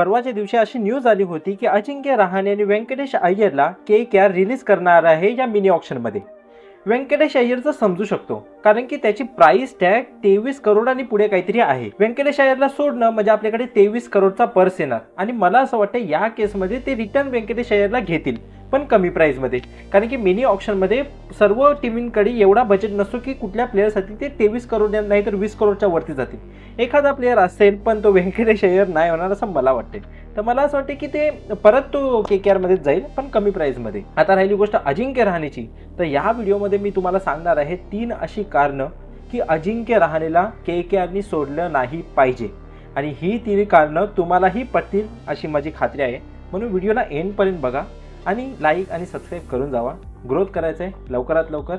परवाच्या दिवशी अशी न्यूज आली होती की अजिंक्य रहाणे आणि व्यंकटेश अय्यरला के के आर रिलीज करणार आहे या मिनी ऑप्शनमध्ये व्यंकटेश अय्यरचं समजू शकतो कारण की त्याची प्राइस टॅग तेवीस करोड आणि पुढे काहीतरी आहे. व्यंकटेश अय्यरला सोडणं म्हणजे आपल्याकडे तेवीस करोडचा पर्स येणार. आणि मला असं वाटतं या केसमध्ये ते रिटर्न व्यंकटेश अय्यरला घेतील. पण कमी प्राईजमध्ये कारण की मिनी ऑप्शनमध्ये सर्व टीमींकडे एवढा बजेट नसतो की कुठल्या प्लेयरसाठी ते तेवीस करोड नाही तर वीस करोडच्या वरती जातील. एखादा प्लेअर असेल पण तो व्यंकटेश अय्यर नाही होणार असं मला वाटते तर मला असं वाटते की ते परत तो के के आरमध्येच जाईल पण कमी प्राईजमध्ये आता राहिली गोष्ट अजिंक्य रहाणेची. तर या व्हिडिओमध्ये मी तुम्हाला सांगणार आहे तीन अशी कारणं की अजिंक्य रहाणेला के के आरनी सोडलं नाही पाहिजे. आणि ही तीन कारणं तुम्हालाही पटतील अशी माझी खात्री आहे. म्हणून व्हिडिओला एंडपर्यंत बघा. आणि लाईक आणि सबस्क्राईब करून जावा. ग्रोथ करायचं आहे लवकरात लवकर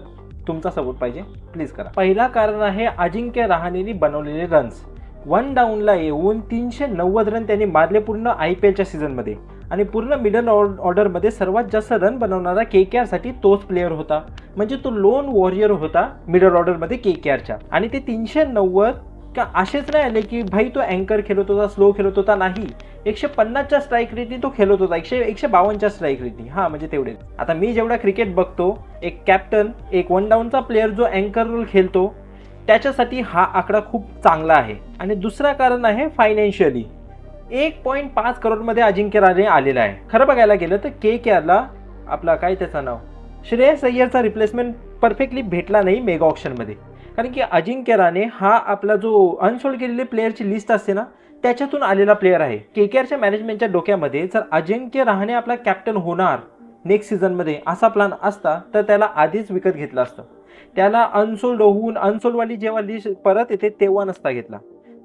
तुमचा सपोर्ट पाहिजे. प्लीज करा. पहिला कारण आहे अजिंक्य रहाणेने बनवलेले रन्स वन डाऊनला येऊन तीनशे नव्वद रन त्यांनी मारले पूर्ण आय पी एलच्या सीझनमध्ये आणि पूर्ण मिडल ऑर्डरमध्ये सर्वात जास्त रन बनवणारा के के आरसाठी तोच प्लेअर होता. म्हणजे तो लोन वॉरियर होता मिडल ऑर्डरमध्ये के के आरच्या आणि ते तीनशे नव्वद का असेच नाही आले की भाई तो अँकर खेळत होता स्लो खेळत होता नाही. एकशे पन्नासच्या स्ट्राईक रेटनी तो खेळत होता एकशे एकशे बावन्नच्या स्ट्राईक रेटनी हां म्हणजे तेवढे आता मी जेवढा क्रिकेट बघतो एक कॅप्टन एक वन डाऊनचा प्लेअर जो अँकर रोल खेळतो त्याच्यासाठी हा आकडा खूप चांगला आहे. आणि दुसरा कारण आहे फायनान्शियली एक पॉईंट पाच करोडमध्ये अजिंक्य राणे आलेला आहे. खरं बघायला गेलं तर के के आरला आपला काय त्याचं नाव? श्रेयस अय्यरचा रिप्लेसमेंट परफेक्टली भेटला नाही मेगा ऑप्शनमध्ये कारण की अजिंक्य राणे हा आपला जो अनसोल्ड केलेले प्लेअरची लिस्ट असते ना त्याच्यातून आलेला प्लेअर आहे. के के आरच्या मॅनेजमेंटच्या डोक्यामध्ये जर अजिंक्य रहाणे आपला कॅप्टन होणार नेक्स्ट सीझनमध्ये असा प्लॅन असता तर त्याला आधीच विकत घेतलं असतं. त्याला अनसोल्ड होऊन अनसोल्डवाली जेव्हा लिस्ट परत येते तेव्हा नसता घेतला.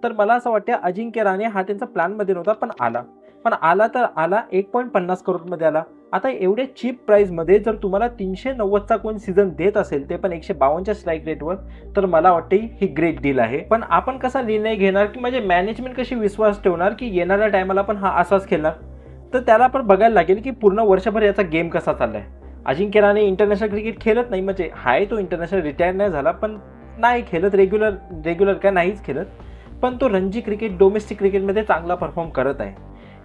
तर मला असं वाटतं अजिंक्य राणे हा त्यांचा प्लॅनमध्ये नव्हता पण आला. पण आला तर आला एक पॉईंट पन्नास करोडमध्ये आला. आता एवढे चीप प्राईजमध्ये जर तुम्हाला तीनशे नव्वदचा कोण सीझन देत असेल ते पण एकशे बावन्नच्या स्ट्राईक रेटवर तर मला वाटते ही ग्रेट डील आहे. पण आपण कसा निर्णय घेणार की म्हणजे मॅनेजमेंट कशी विश्वास ठेवणार की येणाऱ्या टायमाला पण हा असाच खेळणार? तर त्याला पण बघायला लागेल की पूर्ण वर्षभर याचा गेम कसा चालला आहे अजिंक्य राणे इंटरनॅशनल क्रिकेट खेळत नाही म्हणजे हाय तो इंटरनॅशनल रिटायर नाही झाला पण नाही खेळत रेग्युलर रेग्युलर काय नाहीच खेळत. पण तो रणजी क्रिकेट डोमेस्टिक क्रिकेटमध्ये चांगला परफॉर्म करत आहे.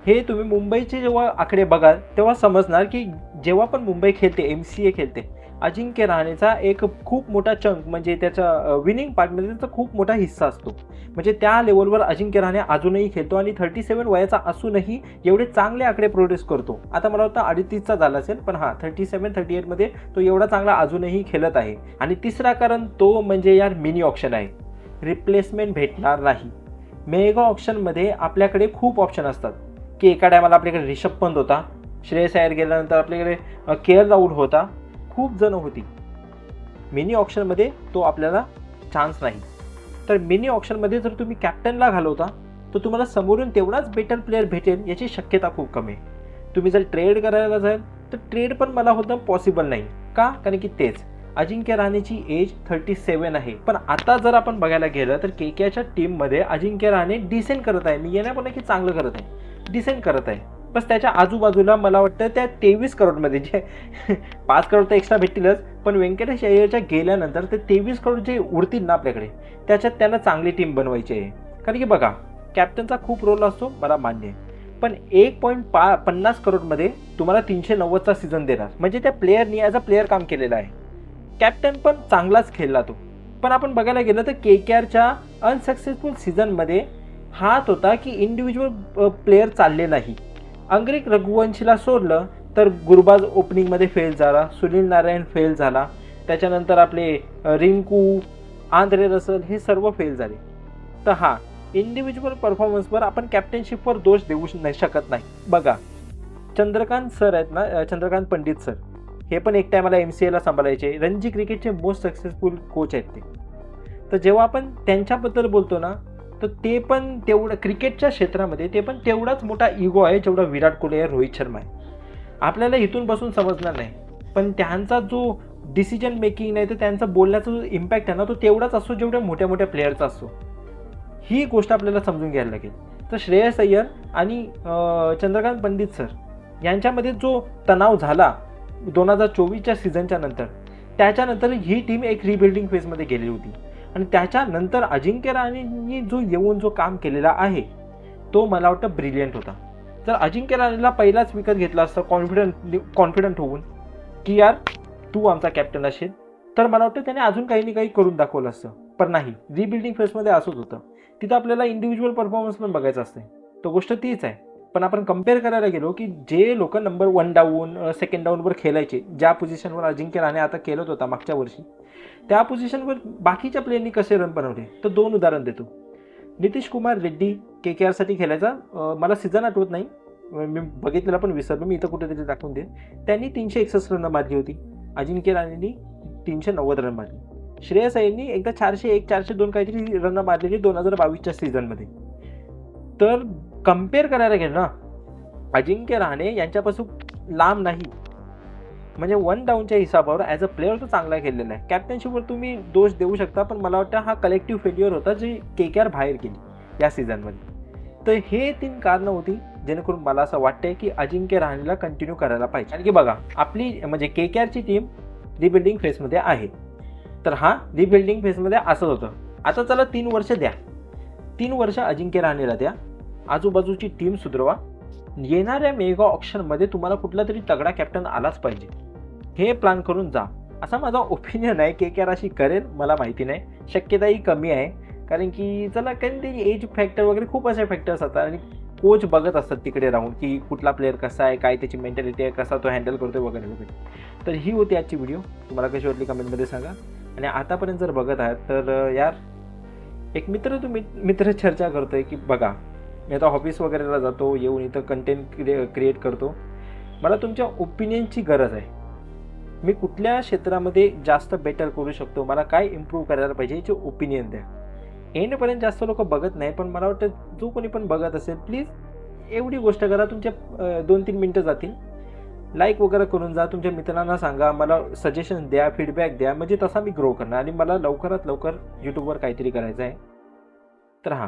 हे तुम्ही मुंबईचे जेव्हा आकडे बघाल तेव्हा समजणार की जेव्हा पण मुंबई खेळते एम सी ए खेळते अजिंक्य रहाणेचा एक खूप मोठा चंक म्हणजे त्याचा विनिंग पार्टमध्ये त्याचा खूप मोठा हिस्सा असतो. म्हणजे त्या लेवलवर अजिंक्य रहाणे अजूनही खेळतो आणि थर्टी सेवन वयाचा असूनही एवढे चांगले आकडे प्रोड्यूस करतो. आता मला वाटतं अडीतीसचा झाला असेल पण हां थर्टी सेवन थर्टी एटमध्ये तो एवढा चांगला अजूनही खेळत आहे. आणि तिसरा कारण तो म्हणजे यार मिनी ऑप्शन आहे. रिप्लेसमेंट भेटणार नाही. मेगा ऑप्शनमध्ये आपल्याकडे खूप ऑप्शन असतात. की एका टायमाला आपल्याकडे रिषभ पंत होता. श्रेयस अयर गेल्यानंतर आपल्याकडे के एल राहुल होता. खूप जण होती. मिनी ऑप्शनमध्ये तो आपल्याला चान्स नाही. तर मिनी ऑप्शनमध्ये जर तुम्ही कॅप्टनला घालवता तर तुम्हाला समोरून तेवढाच बेटर प्लेअर भेटेल याची शक्यता खूप कमी आहे. तुम्ही जर ट्रेड करायला जाल तर ट्रेड पण मला होतं पॉसिबल नाही. का? कारण की तेच. अजिंक्य राणेची एज थर्टी सेवन आहे. पण आता जर आपण बघायला गेलं तर के केच्या टीममध्ये अजिंक्य राणे डिसेंट करत आहे. मी येण्या पण की चांगलं करत आहे. डिसेंड करत आहे. बस त्याच्या आजूबाजूला मला वाटतं त्या तेवीस करोडमध्ये जे पाच करोड तर एक्स्ट्रा भेटतीलच पण व्यंकटेश अय्यरच्या गेल्यानंतर ते तेवीस करोड जे उरतील ना आपल्याकडे त्याच्यात त्यांना चांगली टीम बनवायची आहे. कारण की बघा कॅप्टनचा खूप रोल असतो मला मान्य आहे. पण एक पॉईंट पा पन्नास करोडमध्ये तुम्हाला तीनशे नव्वदचा सीझन देणार. म्हणजे त्या प्लेअरनी ॲज अ प्लेअर काम केलेलं आहे. कॅप्टन पण चांगलाच खेळला तो. पण आपण बघायला गेलं तर के के आरच्या अनसक्सेसफुल सीझनमध्ये हात होता की इंडिव्हिज्युअल प्लेअर चालले नाही. अंग्रिक रघुवंशीला सोडलं तर गुरबाज ओपनिंगमध्ये फेल झाला सुनील नारायण फेल झाला. त्याच्यानंतर आपले रिंकू आंध्रे रसल हे सर्व फेल झाले. तर हा इंडिव्हिज्युअल परफॉर्मन्सवर आपण कॅप्टनशिपवर दोष देऊ नाही शकत नाही. बघा चंद्रकांत सर आहेत ना चंद्रकांत पंडित सर हे पण एक टायमाला एम सी एला सांभाळायचे. रणजी क्रिकेटचे मोस्ट सक्सेसफुल कोच आहेत ते. तर जेव्हा आपण त्यांच्याबद्दल बोलतो ना तर ते पण तेवढं क्रिकेटच्या क्षेत्रामध्ये ते पण तेवढाच मोठा इगो आहे जेवढा विराट कोहली आहे रोहित शर्मा आहे. आपल्याला इथून बसून समजणार नाही. पण त्यांचा जो डिसिजन मेकिंग नाही तर त्यांचा बोलण्याचा जो इम्पॅक्ट आहे ना तो तेवढाच असतो जेवढ्या मोठ्या मोठ्या प्लेयरचा असतो. ही गोष्ट आपल्याला समजून घ्यायला लागेल. तर श्रेयस अय्यर आणि चंद्रकांत पंडित सर यांच्यामध्ये जो तणाव झाला दोन हजार चोवीसच्या सीझनच्या नंतर त्याच्यानंतर ही टीम एक रिबिल्डिंग फेजमध्ये गेली होती. आणि त्याच्यानंतर अजिंक्य राणेंनी जो येऊन जो काम केलेला आहे तो मला वाटतं ब्रिलियंट होता. जर अजिंक्य राणेला पहिलाच विकत घेतला असतं कॉन्फिडंट कॉन्फिडंट होऊन की यार तू आमचा कॅप्टन असेल. तर मला वाटतं त्याने अजून काही ना काही करून दाखवलं असतं. पण नाही रिबिल्डिंग फेसमध्ये असंच होतं. तिथं आपल्याला इंडिव्हिज्युअल परफॉर्मन्स पण बघायचं असते तो गोष्ट तीच आहे. पण आपण कंपेअर करायला गेलो की जे लोक नंबर वन डाऊन सेकंड डाऊनवर खेळायचे ज्या पोझिशनवर अजिंक्य राणे आता खेळत होता मागच्या वर्षी त्या पोझिशनवर बाकीच्या प्लेयरनी कसे रन बनवले? तर दोन उदाहरण देतो. नितीश कुमार रेड्डी के के आरसाठी खेळायचा मला सीझन आठवत नाही. मी बघितलेला पण विसरलो. मी इथं कुठेतरी दाखवून दे त्यांनी तीनशे एकसष्ट रन मारली होती. अजिंक्य राणेंनी तीनशे नव्वद रन मारली. श्रेयस अय्यरनी एकदा चारशे एक चारशे दोन काहीतरी रन मारलेली दोन हजार बावीसच्या सीझनमध्ये तर कंपेअर करायला गेलं ना अजिंक्य रहाणे यांच्यापासून लांब नाही. म्हणजे वन डाऊनच्या हिसाबावर ॲज अ प्लेअर तो चांगला खेळलेला आहे. कॅप्टनशिपवर तुम्ही दोष देऊ शकता पण मला वाटतं हा कलेक्टिव्ह फेल्युअर होता जी के के आर बाहेर गेली या सीझनमध्ये तर हे तीन कारणं होती जेणेकरून मला असं वाटतंय की अजिंक्य राहणेला कंटिन्यू करायला पाहिजे. कारण की बघा आपली म्हणजे के के आरची टीम रिबिल्डिंग फेसमध्ये आहे. तर हा रिबिल्डिंग फेसमध्ये असंच होतं. आता चला तीन वर्ष द्या. तीन वर्ष अजिंक्य रहाणेला द्या. आजूबाजूची टीम सुधरवा. येणाऱ्या मेगा ऑप्शनमध्ये तुम्हाला कुठला तरी तगडा कॅप्टन आलाच पाहिजे. हे प्लॅन करून जा. असा माझा ओपिनियन आहे. के के आर अशी करेल मला माहिती नाही. शक्यताही कमी आहे. कारण की चला कारण ते एज फॅक्टर वगैरे खूप असे फॅक्टर्स असतात. आणि कोच बघत असतात तिकडे राहून की कुठला प्लेअर कसा आहे काय त्याची मेंटॅलिटी आहे कसा तो हँडल करतोय वगैरे वगैरे. तर ही होती आजची व्हिडिओ तुम्हाला कशी वाटली कमेंटमध्ये सांगा. आणि आतापर्यंत जर बघत आहात तर यार एक मित्र तू मित्र चर्चा करतोय की बघा मी आता ऑफिस वगैरेला जातो येऊन इथं कंटेंट क्रिए क्रिएट करतो. मला तुमच्या ओपिनियनची गरज आहे. मी कुठल्या क्षेत्रामध्ये जास्त बेटर करू शकतो? मला काय इम्प्रूव्ह करायला पाहिजे याचे ओपिनियन द्या. एंडपर्यंत जास्त लोक बघत नाही पण मला वाटतं जो कोणी पण बघत असेल प्लीज एवढी गोष्ट करा तुमच्या दोन तीन मिनटं जातील. लाईक वगैरे करून जा तुमच्या मित्रांना सांगा मला सजेशन द्या फीडबॅक द्या. म्हणजे तसा मी ग्रो करणार आणि मला लवकरात लवकर यूट्यूबवर काहीतरी करायचं आहे. तर हां.